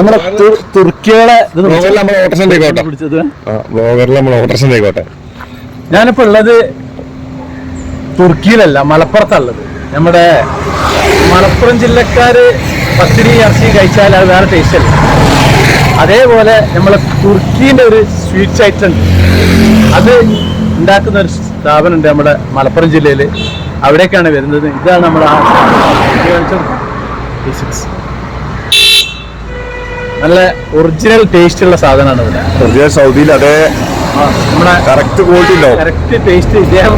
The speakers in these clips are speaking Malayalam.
നമ്മുടെ തു- തുർക്കികളെ ഇത് നോക്ക്. ബ്ലോഗറിൽ നമ്മൾ ഓട്ടർഷൻ ആയിക്കോട്ടെ പിടിച്ചത്. നമ്മൾ ഓട്ടർഷൻ ആയിക്കോട്ടെ ഞാനിപ്പോ ഉള്ളത് തുർക്കിയിലല്ല മലപ്പുറത്തുള്ളത്. നമ്മുടെ മലപ്പുറം ജില്ലക്കാര് പത്തിരി ഇറച്ചി കഴിച്ചാൽ അത് വേറെ ടേസ്റ്റ് അല്ല? അതേപോലെ നമ്മളെ തുർക്കീന്റെ ഒരു സ്വീറ്റ്സ് ഐറ്റം ഉണ്ട്. അത് ഉണ്ടാക്കുന്ന ഒരു സ്ഥാപനം ഉണ്ട് നമ്മുടെ മലപ്പുറം ജില്ലയിൽ അവിടേക്കാണ് വരുന്നത്. ഇതാണ് നമ്മുടെ ആ നല്ല ഒറിജിനൽ ടേസ്റ്റ് ഉള്ള സാധനമാണ് ഇവിടെ. സൗദിയിൽ അതെ നമ്മുടെ കറക്റ്റ് ക്വാളിറ്റി ഉണ്ടാവും. കറക്റ്റ് ടേസ്റ്റ് ഇദ്ദേഹം.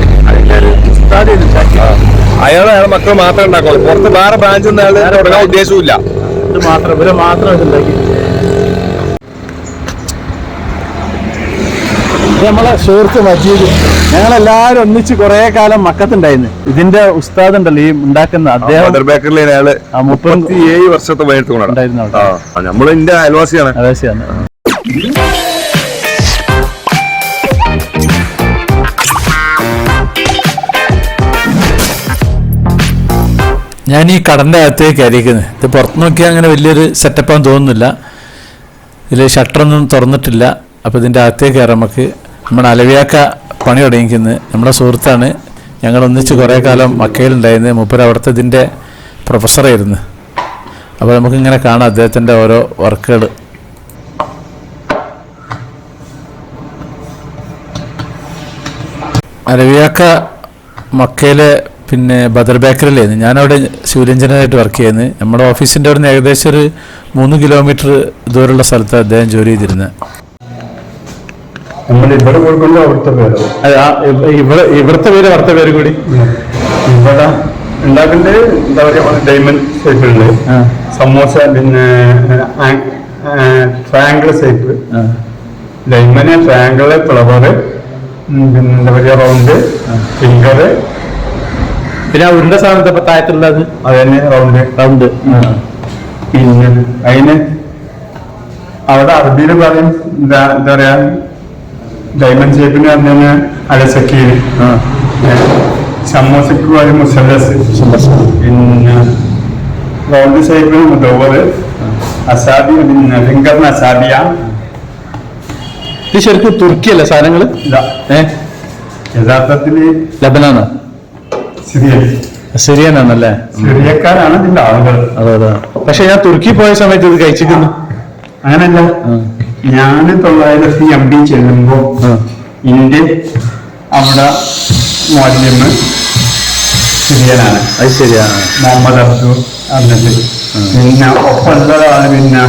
അയാൾ അയാൾ മക്കൾ മാത്രമേ ഉണ്ടാക്കുള്ളൂ. പുറത്ത് വേറെ ബ്രാഞ്ച് ഒന്നും അയാൾ തുടങ്ങാൻ ഉദ്ദേശമില്ല ഇത് മാത്രം ഇവരെ മാത്രം ഇത് ഉണ്ടാക്കി. നമ്മളെ സുഹൃത്ത് മജീദ്. ഞങ്ങളെല്ലാരും ഒന്നിച്ച് കുറെ കാലം മക്കത്തുണ്ടായിരുന്നു. ഇതിന്റെ ഉസ്താദ് ഉണ്ടല്ലോ ഈ ഉണ്ടാക്കുന്ന അദ്ദേഹം ബേക്കറിൽ അയാൾ വർഷത്തെ ഉണ്ടായിരുന്നു നമ്മൾ അയൽവാസിയാണ്. അവേശയാണ് ഞാൻ ഈ കടന്റെ അകത്തേക്ക് അരിക്കുന്നത് ഇത് പുറത്ത് നോക്കിയാൽ അങ്ങനെ വലിയൊരു സെറ്റപ്പാന്ന് തോന്നുന്നില്ല. ഇതിൽ ഷട്ടറൊന്നും തുറന്നിട്ടില്ല. അപ്പോൾ ഇതിന്റെ അകത്തേക്ക് കയറാം. നമുക്ക് നമ്മുടെ അലവിയാക്ക പണി തുടങ്ങിക്കുന്നത് നമ്മുടെ സുഹൃത്താണ് ഞങ്ങൾ ഒന്നിച്ച് കുറേ കാലം മക്കയിലുണ്ടായിരുന്നു മൂപ്പര് അവിടുത്തെ ഇതിന്റെ പ്രൊഫസറായിരുന്നു. അപ്പോൾ നമുക്കിങ്ങനെ കാണാം അദ്ദേഹത്തിന്റെ ഓരോ വർക്കുകൾ അരവിയാക്ക മക്കയിലെ പിന്നെ ബദർ ബേക്കറിലായിരുന്നു ഞാനവിടെ സിവിൽ എഞ്ചിനീയറായിട്ട് വർക്ക് ചെയ്യുന്നത്. നമ്മുടെ ഓഫീസിന്റെ അവിടെ നിന്ന് ഏകദേശം ഒരു മൂന്ന് കിലോമീറ്റർ ദൂരമുള്ള സ്ഥലത്ത് അദ്ദേഹം ജോലി ചെയ്തിരുന്നത്. നമ്മൾ ഇവിടെ കൊടുക്കുമ്പോൾ അവിടുത്തെ പേരോ ഇവിടെ ഇവിടുത്തെ പേര് അവിടുത്തെ പേര് കൂടി. ഇവിടെ ഉണ്ടാക്കുന്നത് എന്താ പറയുക ഡയമണ്ട് ഷേപ്പിലുണ്ട് സമോസ പിന്നെ triangle shape diamond triangle flower പിന്നെ എന്താ പറയുക റൗണ്ട് ഫിംഗർ പിന്നെ ഉരുണ്ട സാധനത്തെ ഇപ്പൊ താഴത്തുള്ളത്? അത് തന്നെ റൗണ്ട് റൗണ്ട് പിന്നെ അതിന് അവിടെ അറബിയിൽ പറയും എന്താ എന്താ പറയാ ഡയമണ്ട് ഷേപ്പിന് പറഞ്ഞ അലസക്കീര് സമോസക്ക് പറയും മുസല്ലസ് പിന്നെ റൗണ്ട് ഷേപ്പിന് മുതവർ അസാദി പിന്നെ ഫിംഗറിന് അസാബിയ. ഇത് ശരിക്കും തുർക്കിയല്ലേ സാധനങ്ങൾ യഥാർത്ഥത്തിൽ യഥാർത്ഥത്തിൽ ലബനാണ്? സിറിയ സിറിയനാണല്ലേ? സിറിയക്കാരാണ് ഇതിന്റെ ആളുകൾ. അതെ അതെ. പക്ഷെ ഞാൻ തുർക്കി പോയ സമയത്ത് ഇത് കഴിച്ചിരുന്നു. അങ്ങനല്ല. ഞാൻ തൊള്ളായിരത്തി എംപി ചെല്ലുമ്പോ ഇന്ത്യ അവിടെ മോല്യം സിറിയനാണ് അത് ശരിയാണ്. മുഹമ്മദ് അബ്ദു അന്നത് പിന്നെ ഒപ്പമുള്ളതാണ് പിന്നെ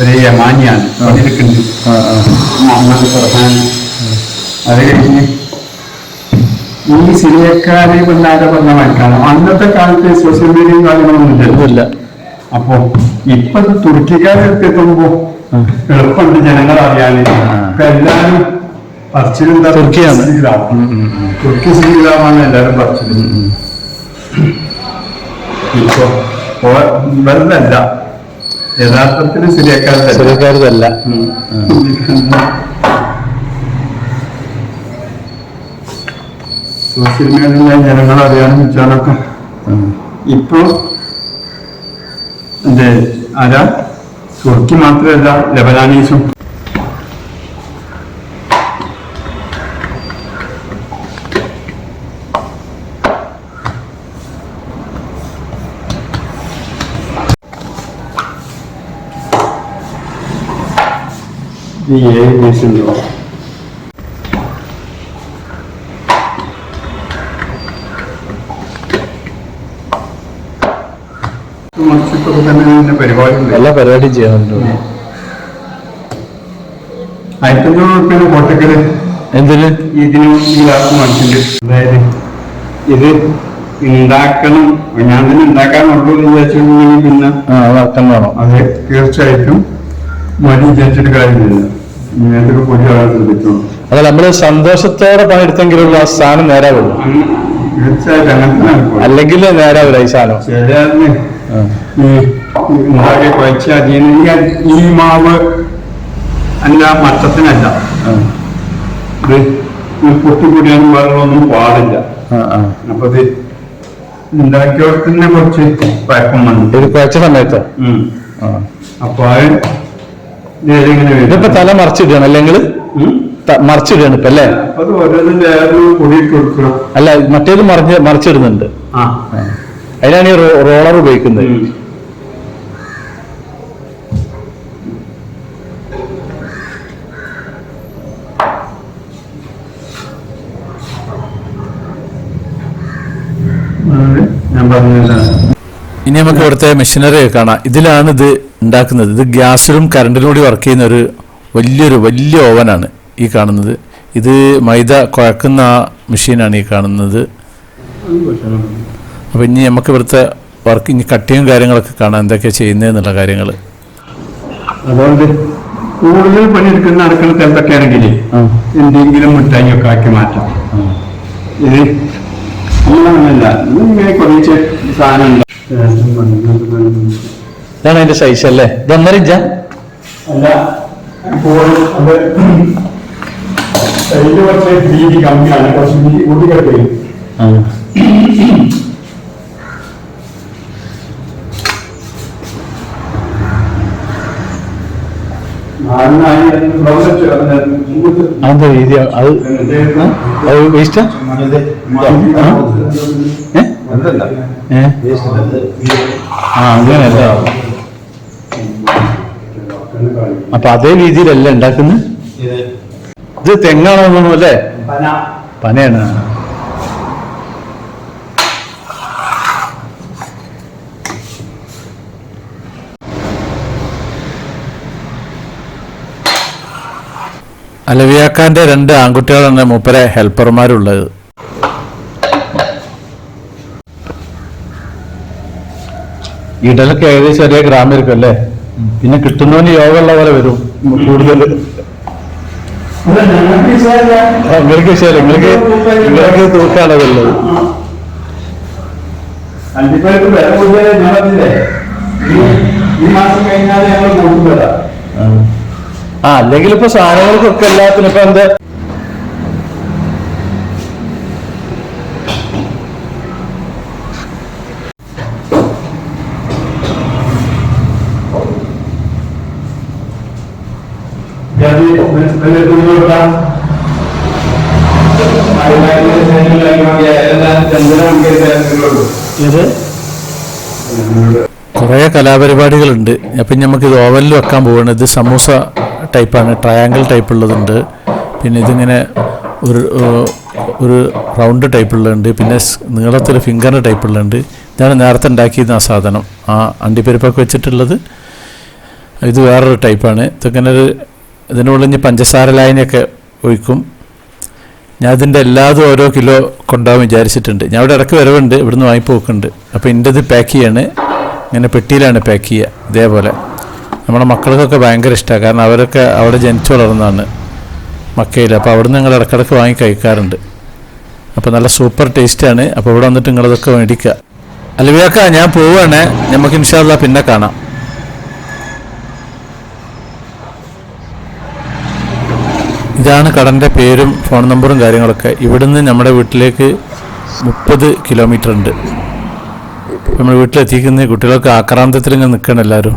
ഒരു യമാനിയാണ്. പണിയെടുക്കുന്നത് മുഹമ്മദ് ഫർഹാൻ അത് കഴിഞ്ഞ് ഈ സിറിയക്കാരെ പിള്ളേരെ പറഞ്ഞ മനക്കാണ് അന്നത്തെ കാലത്ത് സോഷ്യൽ മീഡിയയും കാര്യങ്ങളൊന്നും ഇല്ല. അപ്പോ ഇപ്പൊ എത്തുമ്പോ എളുപ്പമുണ്ട് ജനങ്ങൾ എല്ലാരും തുർക്കിയാണ്. ശ്രീരാം. തുർക്കി ശ്രീരാമാണ് എല്ലാരും പറച്ചിൽ. ഇപ്പൊ യഥാർത്ഥത്തിൽ സിറിയക്കാരതല്ല സോഷ്യൽ മീഡിയയിലെ ജനങ്ങൾ അറിയാനും വെച്ചാലൊക്കെ ഇപ്പൊ ആരാ? തുർക്കി മാത്രമല്ല ലബനാനീസും ഈ ഏഴ് കേസുണ്ടോ മറിച്ചിട്ടൊക്കെ തന്നെ ഇതിന്റെ പരിപാടി ഉണ്ട് എല്ലാ പരിപാടിയും ചെയ്യാറുണ്ട്. ആയിരത്തഞ്ഞൂറ് റുപ്യാണ് കോട്ടക്കൽ എന്തിന് ഇതിന് ഈ അതായത് ഇത് ഉണ്ടാക്കണം ഞാൻ തന്നെ ഉണ്ടാക്കാനുള്ളൂ എന്ന് വിചാരിച്ചിട്ടുണ്ടെങ്കിൽ പിന്നെ അത് തീർച്ചയായിട്ടും മതി വിചാരിച്ചിട്ട് കാര്യമില്ല. ഇങ്ങനത്തെ പുതിയ ആളെ ശ്രദ്ധിച്ചോളൂ അത് നമ്മൾ സന്തോഷത്തോടെ പണിയെടുത്തെങ്കിലുള്ള ആ സ്ഥാനം നേരാവുള്ളൂ. തീർച്ചയായിട്ടും അങ്ങനെ അല്ലെങ്കിൽ നേരാവില്ല ഈ സാധനം. ഈ ഉണ്ടാക്കിയ കുഴച്ച അതിന് ഈ- മാവ് അല്ല മട്ടത്തിനല്ല ഇത് പൊട്ടിപ്പൊടിയാനും വെള്ളമൊന്നും പാടില്ല. അപ്പൊ ഇത് ഉണ്ടാക്കിയവർക്ക് കുറച്ച് കുഴപ്പം വന്നു. ഇത് കുഴച്ച സമയത്ത്? അപ്പൊ ഇതിപ്പോ തല മറിച്ചിടുകയാണ് അല്ലെങ്കിൽ? മറിച്ചിടുകയാണ് ഇപ്പൊ അല്ലേ? അല്ല മറ്റേത് മറിഞ്ഞ് മറിച്ചിടുന്നുണ്ട്. ആ. അതിനാണ് ഈ റോളർ ഉപയോഗിക്കുന്നത്. ഇനി നമുക്ക് ഇവിടുത്തെ മെഷീനറി കാണാം. ഇതിലാണ് ഇത് ഉണ്ടാക്കുന്നത്. ഇത് ഗ്യാസിലും കറണ്ടിലും കൂടി വർക്ക് ചെയ്യുന്ന ഒരു വലിയൊരു വലിയ ഓവനാണ് ഈ കാണുന്നത്. ഇത് മൈദ കുഴക്കുന്ന ആ മെഷീനാണ് ഈ കാണുന്നത്. അപ്പോൾ ഇനി നമുക്ക് ഇവിടുത്തെ വർക്ക് ഇനി കട്ടിയും കാര്യങ്ങളൊക്കെ കാണാം. എന്തൊക്കെയാണ് ചെയ്യുന്നതെന്നുള്ള കാര്യങ്ങൾ. അതുകൊണ്ട് കൂടുതൽ പണിയെടുക്കുന്ന അടുക്കള സ്ഥലത്തൊക്കെ ആണെങ്കിൽ എന്തെങ്കിലും മിഠായിയൊക്കെ ആക്കി മാറ്റാം. ഇത് നമ്മളങ്ങനല്ല ഇങ്ങനെ കുറച്ച് സാധനം ഇതാണ് അതിന്റെ സൈസ് അല്ലേ? ഇത് ഒന്നര ഇഞ്ചാ? അല്ല ഇപ്പോൾ അത് സൈസ് കുറച്ച് വീതി കമ്മിയാണ് കുറച്ച് വീതി കൂട്ടി കിടക്കുകയും അതെന്താ രീതി? അത് അത് വേസ്റ്റാ ഏ? ആ അങ്ങനെയല്ല? അപ്പൊ അതേ രീതിയിലല്ല ഉണ്ടാക്കുന്നത് ഇത് തെങ്ങാണോ തോന്നുന്നു അല്ലേ? പനയാണ്? അലവിയാക്കാന്റെ രണ്ട് ആൺകുട്ടികളാണ് മൂപ്പരെ ഹെൽപ്പർമാരുള്ളത്. ഇടലൊക്കെ ഏകദേശം ഒരേ ഗ്രാമമായിരിക്കും അല്ലേ പിന്നെ കിട്ടുന്നവന് യോഗമുള്ള പോലെ വരും കൂടുതൽ. നിങ്ങൾക്ക് ശരി നിങ്ങൾക്ക് നിങ്ങൾക്ക് തൂക്കാണതുള്ളത് ഈ- ഈ മാസം കഴിഞ്ഞാൽ ഞങ്ങൾ അല്ലെങ്കിൽ ഇപ്പൊ സാധനങ്ങൾക്കൊക്കെ എല്ലാത്തിനും ഇപ്പൊ എന്താ? കുറെ കലാപരിപാടികളുണ്ട്. അപ്പം നമുക്ക് ഇത് ഓവനിൽ വെക്കാൻ പോവുകയാണ് ഇത് സമൂസ ടൈപ്പാണ് ട്രയാങ്കിൾ ടൈപ്പ് ഉള്ളതുണ്ട് പിന്നെ ഇതിങ്ങനെ ഒരു ഒരു റൗണ്ട് ടൈപ്പ് ഉള്ളതുണ്ട് പിന്നെ നീളത്തിൽ ഫിംഗറിന്റെ ടൈപ്പ് ഉള്ളതുണ്ട് ഇതാണ് നേരത്തെ ഉണ്ടാക്കിയിരുന്ന ആ സാധനം. ആ അണ്ടിപ്പരിപ്പൊക്കെ വെച്ചിട്ടുള്ളത് ഇത് വേറൊരു ടൈപ്പാണ്. ഇതിങ്ങനെ ഒരു ഇതിനുള്ളിൽ ഇനി പഞ്ചസാര ലായനിയൊക്കെ ഒഴിക്കും. ഞാൻ ഇതിന്റെ എല്ലാതും ഓരോ കിലോ കൊണ്ടുപോകാൻ വിചാരിച്ചിട്ടുണ്ട്. ഞാൻ ഇവിടെ ഇടയ്ക്ക് വരവുണ്ട് ഇവിടുന്ന് വാങ്ങിപ്പോക്കുന്നുണ്ട് അപ്പോൾ എന്റെ ഇത് പാക്ക് ചെയ്യാണ്. ഇങ്ങനെ പെട്ടിയിലാണ് പാക്ക് ചെയ്യുക ഇതേപോലെ. നമ്മുടെ മക്കൾക്കൊക്കെ ഭയങ്കര ഇഷ്ടമാണ് കാരണം അവരൊക്കെ അവിടെ ജനിച്ചു വളർന്നതാണ് മക്കയിൽ. അപ്പോൾ നിന്ന് ഞങ്ങൾ ഇടയ്ക്കിടയ്ക്ക് വാങ്ങി കഴിക്കാറുണ്ട്. അപ്പോൾ നല്ല സൂപ്പർ ടേസ്റ്റാണ് അപ്പോൾ ഇവിടെ വന്നിട്ട് നിങ്ങളതൊക്കെ മേടിക്കുക അലവിയാക്ക ഞാൻ പോവുകയാണ് നമുക്ക് ഇൻഷാല്ല പിന്നെ കാണാം. ഇതാണ് കടന്റെ പേരും ഫോൺ നമ്പറും കാര്യങ്ങളൊക്കെ. ഇവിടുന്ന് നമ്മുടെ വീട്ടിലേക്ക് മുപ്പത് കിലോമീറ്റർ ഉണ്ട്. നമ്മൾ വീട്ടിലെത്തിക്കുന്ന കുട്ടികളൊക്കെ ആക്രാന്തത്തിൽ ഇങ്ങനെ നിൽക്കണം എല്ലാവരും